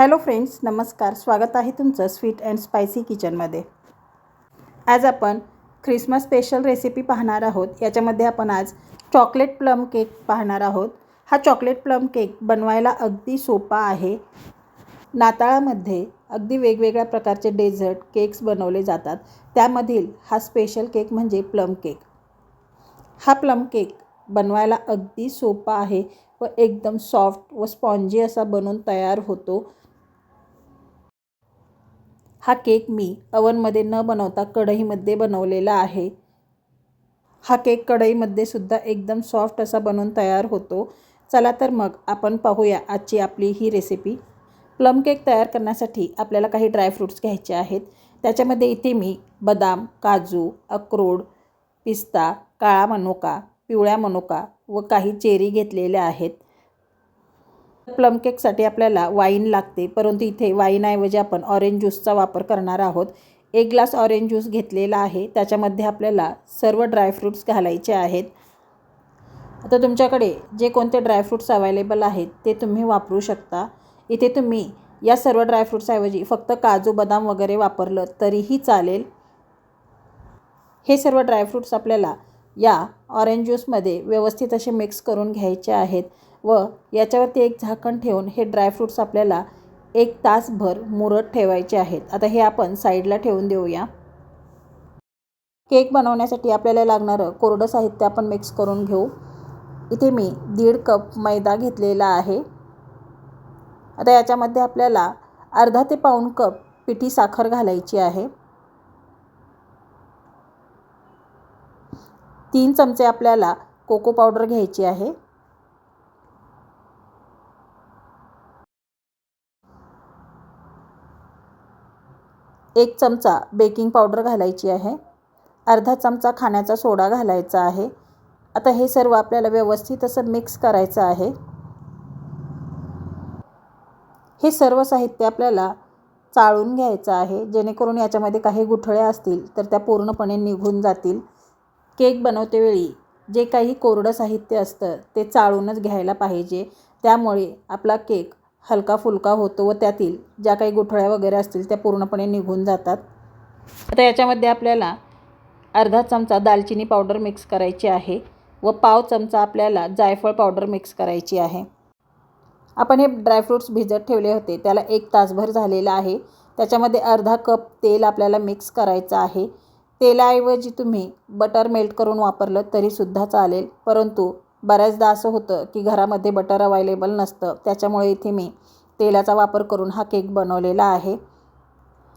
Hello friends नमस्कार. स्वागत आहे तुमचं स्वीट अँड स्पायसी किचनमध्ये. आज आपण ख्रिसमस स्पेशल रेसिपी पाहणार आहोत. याच्यामध्ये आपण आज चॉकलेट प्लम केक पाहणार आहोत. हा चॉकलेट प्लम केक बनवायला अगदी सोपा आहे. नाताळामध्ये अगदी वेगवेगळ्या प्रकारचे डेझर्ट केक्स बनवले जातात. त्यामधील हा स्पेशल केक म्हणजे प्लम केक. हा प्लम केक बनवायला अगदी सोपा आहे व एकदम सॉफ्ट व स्पॉन्जी असा बनून तयार होतो. हा केक मी अवनमध्ये न बनवता कढईमध्ये बनवलेला आहे. हा केक कढईमध्ये सुद्धा एकदम सॉफ्ट असा बनून तयार होतो. चला तर मग आपण पाहूया आजची आपली ही रेसिपी. प्लम केक तयार करण्यासाठी आपल्याला काही ड्रायफ्रूट्स घ्यायचे आहेत. त्याच्यामध्ये इथे मी बदाम काजू अक्रोड पिस्ता काळा मनुका पिवळ्या मनुका व काही चेरी घेतलेल्या आहेत. प्लम केकसाठी आपल्याला वाईन लागते. परंतु इथे वाईनऐवजी आपण ऑरेंज ज्यूसचा वापर करणार आहोत. एक ग्लास ऑरेंज ज्यूस घेतलेला आहे. त्याच्यामध्ये आपल्याला सर्व ड्रायफ्रूट्स घालायचे आहेत. आता तुमच्याकडे जे कोणते ड्रायफ्रूट्स अवेलेबल आहेत ते तुम्ही वापरू शकता. इथे तुम्ही या सर्व ड्रायफ्रूट्सऐवजी फक्त काजू बदाम वगैरे वापरलं तरीही चालेल. हे सर्व ड्रायफ्रूट्स आपल्याला या ऑरेंज ज्यूसमध्ये व्यवस्थित असे मिक्स करून घ्यायचे आहेत. व याच्यावरती एक झाकण ठेवून हे ड्रायफ्रूट्स आपल्याला एक तासभर मुरत ठेवायचे आहेत. आता हे आपण साईडला ठेवून देऊया. केक बनवण्यासाठी आपल्याला लागणारं कोरडं साहित्य आपण मिक्स करून घेऊ. इथे मी दीड कप मैदा घेतलेला आहे. आता याच्यामध्ये आपल्याला अर्धा ते पाऊण कप पिठी साखर घालायची आहे. तीन चमचे आपल्याला कोको पावडर घ्यायची आहे. एक चमचा बेकिंग पावडर घालायची आहे. अर्धा चमचा खाण्याचा सोडा घालायचा आहे. आता हे सर्व आपल्याला व्यवस्थित असं मिक्स करायचं आहे. हे सर्व साहित्य आपल्याला चाळून घ्यायचं आहे. जेणेकरून याच्यामध्ये काही गुठळ्या असतील तर त्या पूर्णपणे निघून जातील. केक बनवतेवेळी जे काही कोरडं साहित्य असतं ते चाळूनच घ्यायला पाहिजे. त्यामुळे आपला केक हलका फुलका होतो व त्यातील ज्या काही गुठळ्या वगैरे असतील त्या पूर्णपणे निघून जातात. आता याच्यामध्ये आपल्याला अर्धा चमचा दालचिनी पावडर मिक्स करायची आहे व पाव चमचा आपल्याला जायफळ पावडर मिक्स करायची आहे. आपण हे ड्रायफ्रूट्स भिजत ठेवले होते. त्याला एक तासभर झालेला आहे. त्याच्यामध्ये अर्धा कप तेल आपल्याला मिक्स करायचं आहे. तेलाऐवजी तुम्ही बटर मेल्ट करून वापरलं तरीसुद्धा चालेल. परंतु बऱ्याचदा असं होतं की घरामध्ये बटर अवेलेबल नसतं. त्याच्यामुळे इथे मी तेलाचा वापर करून हा केक बनवलेला आहे.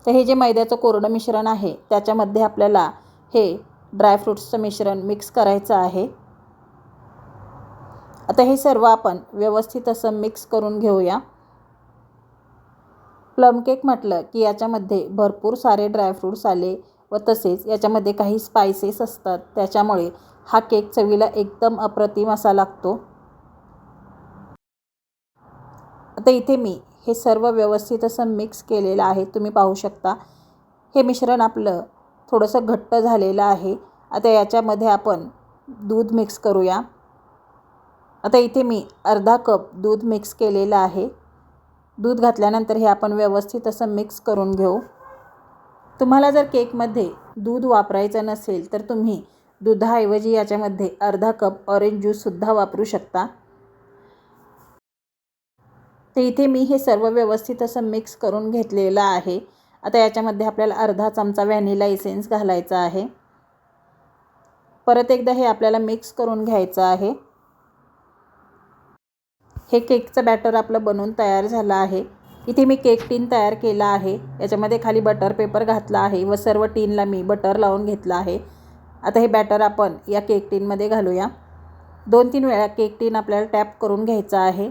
तर हे जे मैद्याचं कोरडं मिश्रण आहे त्याच्यामध्ये आपल्याला हे ड्रायफ्रूट्सचं मिश्रण मिक्स करायचं आहे. आता हे सर्व आपण व्यवस्थित असं मिक्स करून घेऊया. प्लम केक म्हटलं की याच्यामध्ये भरपूर सारे ड्रायफ्रूट्स आले व तसेच याच्यामध्ये काही स्पायसेस असतात. त्याच्यामुळे हा केक चवीला एकदम अप्रतिम असा लागतो. आता इथे मी हे सर्व व्यवस्थित असं मिक्स केलेलं आहे. तुम्ही पाहू शकता. हे मिश्रण आपलं थोडंसं घट्ट झालेलं आहे. आता याच्यामध्ये आपण दूध मिक्स करूया. आता इथे मी अर्धा कप दूध मिक्स केलेलं आहे. दूध घातल्यानंतर हे आपण व्यवस्थित असं मिक्स करून घेऊ. तुम्हाला जर केकमध्ये दूध वापरायचं नसेल तर तुम्ही दुधाऐवजी याच्यामध्ये अर्धा कप ऑरेंज ज्यूससुद्धा वापरू शकता. तर इथे मी हे सर्व व्यवस्थित असं मिक्स करून घेतलेलं आहे. आता याच्यामध्ये आपल्याला अर्धा चमचा व्हॅनिला इसेन्स घालायचा आहे. परत एकदा हे आपल्याला मिक्स करून घ्यायचं आहे. हे केकचं बॅटर आपलं बनवून तयार झालं आहे. इथे मी केक टीन तयार केला आहे. याच्यामध्ये खाली बटर पेपर घातला आहे व सर्व टीनला मी बटर लावून घेतलं आहे. आता हे बॅटर आपण या केक टीनमध्ये घालूया. दोन तीन वेळा केक टीन आपल्याला टॅप करून घ्यायचा आहे.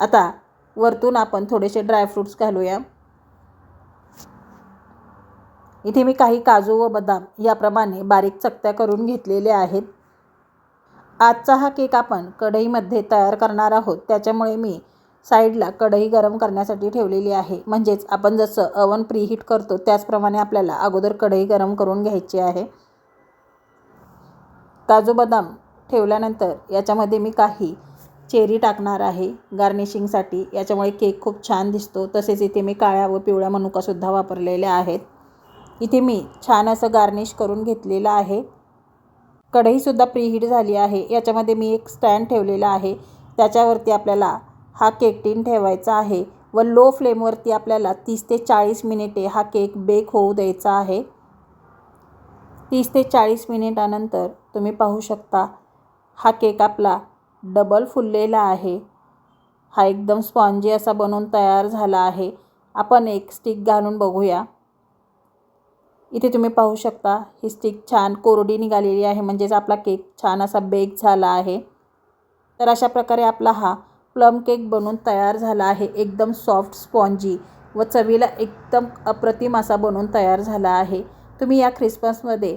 आता वरतून आपण थोडेसे ड्रायफ्रूट्स घालूया. इथे मी काही काजू व बदाम याप्रमाणे बारीक चकत्या करून घेतलेल्या आहेत. आजचा हा केक आपण कढईमध्ये तयार करणार आहोत. त्याच्यामुळे मी साईडला कढई गरम करण्यासाठी ठेवलेली आहे. म्हणजेच आपण जसं अवन प्रीहीट करतो त्याचप्रमाणे आपल्याला अगोदर कढई गरम करून घ्यायची आहे. काजू बदाम ठेवल्यानंतर याच्यामध्ये मी काही चेरी टाकणार आहे गार्निशिंगसाठी. याच्यामुळे केक खूप छान दिसतो. तसेच इथे मी काळ्या व पिवळ्या मनुकासुद्धा वापरलेल्या आहेत. इथे मी छान असं गार्निश करून घेतलेलं आहे. कढईसुद्धा प्रीहीट झाली आहे. याच्यामध्ये मी एक स्टँड ठेवलेला आहे. त्याच्यावरती आपल्याला हा केक टीन ठेवायचा आहे व लो फ्लेमवरती आपल्याला तीस ते चाळीस मिनिटे हा केक बेक होऊ द्यायचा आहे. तीस ते चाळीस मिनिटानंतर तुम्ही पाहू शकता. हा केक आपला डबल फुललेला आहे. हा एकदम स्पॉन्जी असा बनवून तयार झाला आहे. आपण एक स्टिक घालून बघूया. इथे तुम्ही पाहू शकता ही स्टिक छान कोरडी निघालेली आहे म्हणजेच आपला केक छान असा बेक झाला आहे. तर अशा प्रकारे आपला हा प्लम केक बनून तयार झाला आहे. एकदम सॉफ्ट स्पॉन्जी व चवीला एकदम अप्रतिम असा बनवून तयार झाला आहे. तुम्ही या ख्रिसमसमध्ये